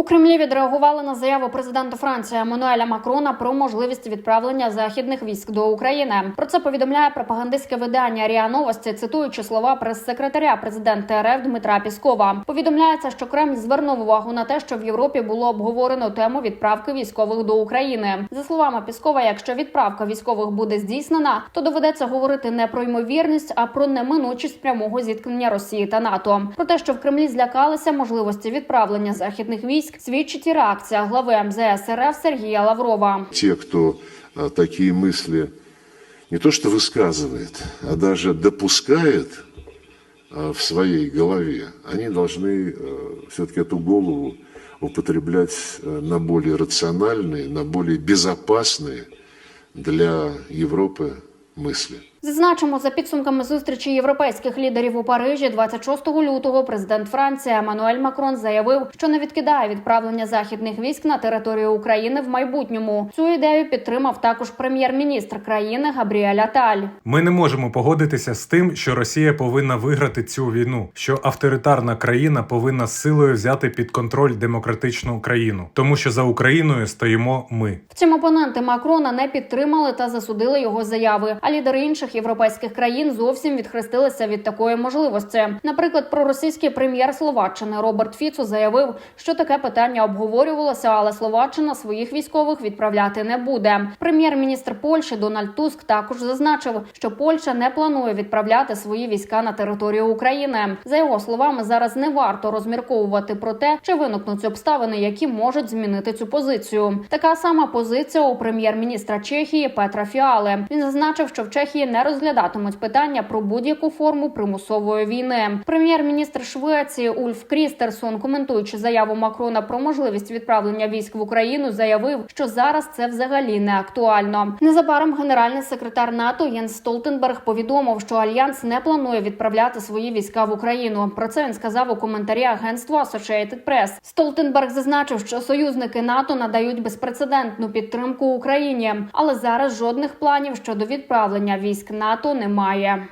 У Кремлі відреагували на заяву президента Франції Еммануеля Макрона про можливість відправлення західних військ до України. Про це повідомляє пропагандистське видання Ріа Новості, цитуючи слова прес-секретаря президента РФ Дмитра Піскова. Повідомляється, що Кремль звернув увагу на те, що в Європі було обговорено тему відправки військових до України. За словами Піскова, якщо відправка військових буде здійснена, то доведеться говорити не про ймовірність, а про неминучість прямого зіткнення Росії та НАТО. Про те, що в Кремлі злякалися можливості відправлення західних військ, свідчить і реакція глави МЗС РФ Сергія Лаврова. те, кто а, такие мысли не то что высказывает, а даже допускает а, в своей голове, они должны все-таки эту голову употреблять э, на более рациональные, на более безопасные для Европы мысли. Зазначимо за підсумками зустрічі європейських лідерів у Парижі 26 лютого. Президент Франції Еммануель Макрон заявив, що не відкидає відправлення західних військ на територію України в майбутньому. Цю ідею підтримав також прем'єр-міністр країни Габріель Аталь. Ми не можемо погодитися з тим, що Росія повинна виграти цю війну, що авторитарна країна повинна з силою взяти під контроль демократичну країну, тому що за Україною стоїмо ми. Втім, опоненти Макрона не підтримали та засудили його заяви. А лідери інших європейських країн зовсім відхрестилися від такої можливості. Наприклад, проросійський прем'єр Словаччини Роберт Фіцо заявив, що таке питання обговорювалося, але Словаччина своїх військових відправляти не буде. Прем'єр-міністр Польщі Дональд Туск також зазначив, що Польща не планує відправляти свої війська на територію України. За його словами, зараз не варто розмірковувати про те, чи виникнуть обставини, які можуть змінити цю позицію. Така сама позиція у прем'єр-міністра Чехії Петра Фіали. Він зазначив, що в Чехії не розглядатимуть питання про будь-яку форму примусової війни. Прем'єр-міністр Швеції Ульф Крістерсон, коментуючи заяву Макрона про можливість відправлення військ в Україну, заявив, що зараз це взагалі не актуально. Незабаром генеральний секретар НАТО Єнс Столтенберг повідомив, що альянс не планує відправляти свої війська в Україну. Про це він сказав у коментарі агентству Associated Press. Столтенберг зазначив, що союзники НАТО надають безпрецедентну підтримку Україні, але зараз жодних планів щодо відправлення військ НАТО немає.